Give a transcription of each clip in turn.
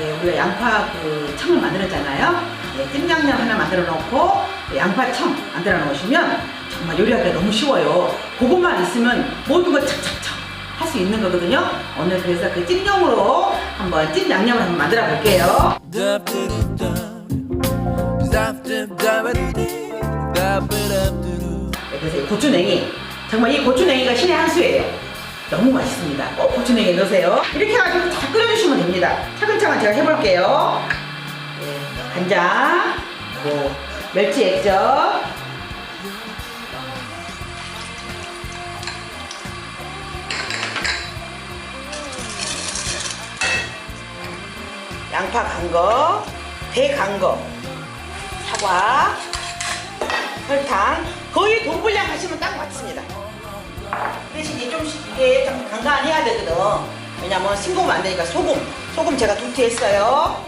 네, 우리가 양파 그 청을 만들었잖아요. 네, 찜양념 하나 만들어 놓고 네, 양파청 만들어 놓으시면 정말 요리하기가 너무 쉬워요. 그것만 있으면 모든 걸 착착착 할 수 있는 거거든요. 오늘 그래서 그 찜용으로 한번 찜 양념을 한번 만들어 볼게요. 네, 그래서 이 고추냉이 정말 이 고추냉이가 신의 한 수예요. 너무 맛있습니다. 꼭 고추냉이 넣으세요. 이렇게 해가지고 됩니다. 차근차근 제가 해볼게요. 네, 간장, 그리고 멸치 액젓, 양파 간 거, 배 간 거, 사과, 설탕 거의 동분량 하시면 딱 맞습니다. 대신에 좀 이게 좀 간간해야 되거든. 왜냐면 싱거우면 안 되니까 소금, 소금 제가 두 티 했어요.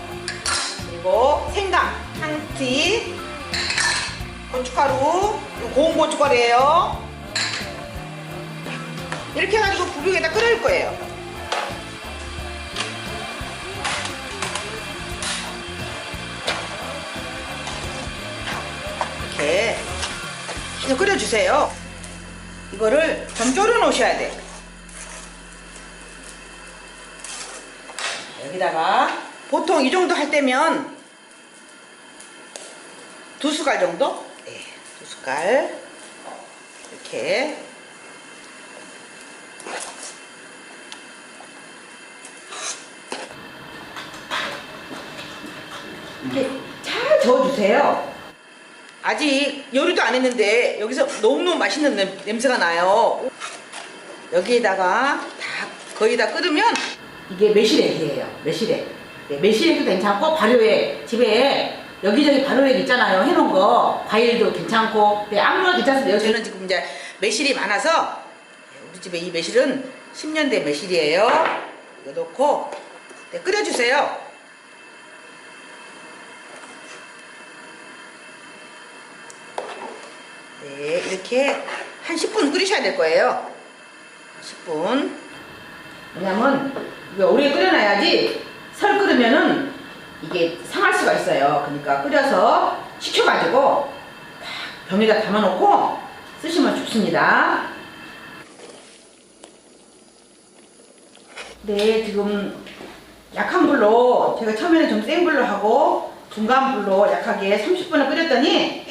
그리고 생강 한 티, 고춧가루, 고운 고춧가루예요. 이렇게 해가지고 부엌에다 끓일 거예요. 이렇게 계속 끓여주세요. 이거를 좀 졸여 놓으셔야 돼. 여기다가 보통 이 정도 할 때면 두 숟갈 정도? 네, 두 숟갈. 이렇게. 이렇게 잘 저어주세요. 아직 요리도 안 했는데 여기서 너무너무 맛있는 냄, 냄새가 나요. 여기에다가 다 거의 다 끓으면 이게 매실액이에요. 매실액. 네, 매실액도 괜찮고 발효액 집에 여기저기 발효액 있잖아요. 해놓은 거 과일도 괜찮고 네, 아무나 괜찮습니다. 저는 지금 이제 매실이 많아서 네, 우리 집에 이 매실은 10년 된 매실이에요. 이거 넣고 네, 끓여주세요. 네, 이렇게 한 10분 끓이셔야 될 거예요. 10분. 왜냐면 이게 오래 끓여놔야지 설 끓으면은 이게 상할 수가 있어요. 그러니까 끓여서 식혀가지고 딱 병에다 담아놓고 쓰시면 좋습니다. 네, 지금 약한 불로 제가 처음에는 좀 센 불로 하고 중간 불로 약하게 30분을 끓였더니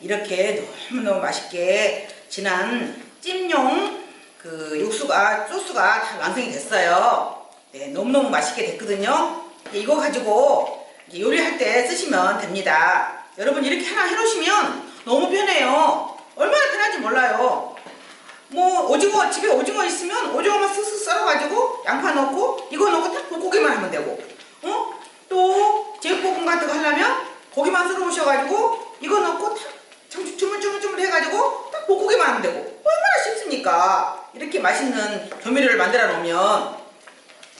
이렇게 너무너무 맛있게 진한 찜용 그 육수가 소스가 다 완성이 됐어요. 네, 너무너무 맛있게 됐거든요. 네, 이거 가지고 요리할 때 쓰시면 됩니다. 여러분 이렇게 하나 해놓으시면 너무 편해요. 얼마나 편한지 몰라요. 뭐 오징어 집에 오징어 있으면 오징어만 쓱쓱 썰어가지고 양파 넣고 이거 넣고 딱 볶기만 하면 되고 어? 또 제육볶음 같은 거 하려면 고기만 썰어 오셔가지고 이거 넣고 탁 주- 주물주물주물 해가지고 딱 볶기만 하면 되고 얼마나 쉽습니까 이렇게 맛있는 조미료를 만들어 놓으면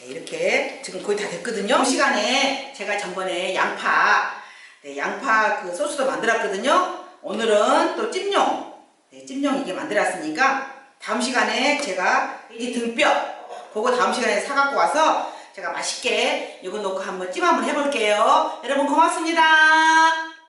네, 이렇게 지금 거의 다 됐거든요 이 시간에 제가 전번에 양파 네, 양파 그 소스도 만들었거든요 오늘은 또 찜용 네, 찜용 이게 만들었으니까 다음 시간에 제가 이 등뼈 그거 다음 시간에 사갖고 와서 제가 맛있게 이거 넣고 한번 찜 한번 해볼게요. 여러분 고맙습니다.